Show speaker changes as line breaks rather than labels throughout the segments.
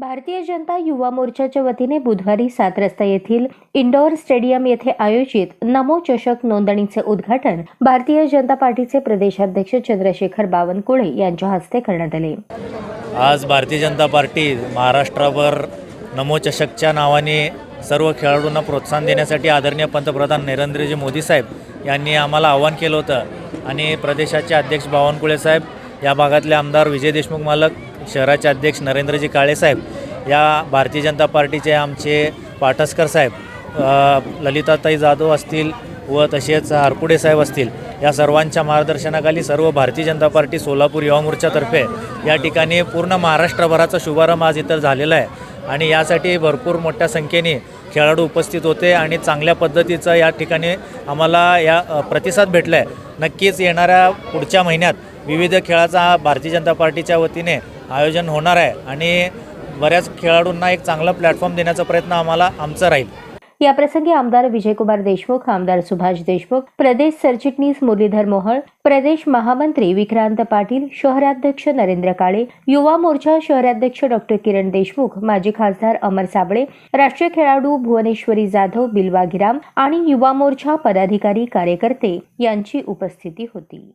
भारतीय जनता युवा मोर्चाच्या वतीने बुधवारी सात रस्ता येथील इंडोर स्टेडियम येथे आयोजित नमो चषक नोंदणीचे उद्घाटन भारतीय जनता पार्टीचे प्रदेशाध्यक्ष चंद्रशेखर बावनकुळे यांच्या हस्ते करण्यात आले.
आज भारतीय जनता पार्टी महाराष्ट्रावर नमो चषकच्या नावाने सर्व खेळाडूंना प्रोत्साहन देण्यासाठी आदरणीय पंतप्रधान नरेंद्रजी मोदी साहेब यांनी आम्हाला आवाहन केलं होतं. आणि प्रदेशाचे अध्यक्ष बावनकुळे साहेब या भागातले आमदार विजय देशमुख मालक शहराचे अध्यक्ष नरेंद्रजी काळेसाहेब या भारतीय जनता पार्टीचे आमचे पाटसकर साहेब ललिताताई जाधव असतील व तसेच हरपुडे साहेब असतील या सर्वांच्या मार्गदर्शनाखाली सर्व भारतीय जनता पार्टी सोलापूर युवा मोर्चातर्फे या ठिकाणी पूर्ण महाराष्ट्रभराचा शुभारंभ आज इथं झालेला आहे. आणि यासाठी भरपूर मोठ्या संख्येने खेळाडू उपस्थित होते आणि चांगल्या पद्धतीचं या ठिकाणी आम्हाला या प्रतिसाद भेटला आहे नक्कीच येणाऱ्या पुढच्या महिन्यात विविध खेळाचा भारतीय जनता पार्टीच्या वतीने आयोजन होणार आहे आणि बऱ्याच खेळाडूंना एक चांगला प्लॅटफॉर्म देण्याचा प्रयत्न आम्हाला आमचा राहील.
याप्रसंगी आमदार विजयकुमार देशमुख आमदार सुभाष देशमुख प्रदेश सरचिटणीस मुरलीधर मोहळ प्रदेश महामंत्री विक्रांत पाटील शहराध्यक्ष नरेंद्र काळे युवा मोर्चा शहराध्यक्ष डॉक्टर किरण देशमुख माजी खासदार अमर साबळे राष्ट्रीय खेळाडू भुवनेश्वरी जाधव बिलवा गिराम आणि युवा मोर्चा पदाधिकारी कार्यकर्ते यांची उपस्थिती होती.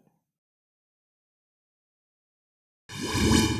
Música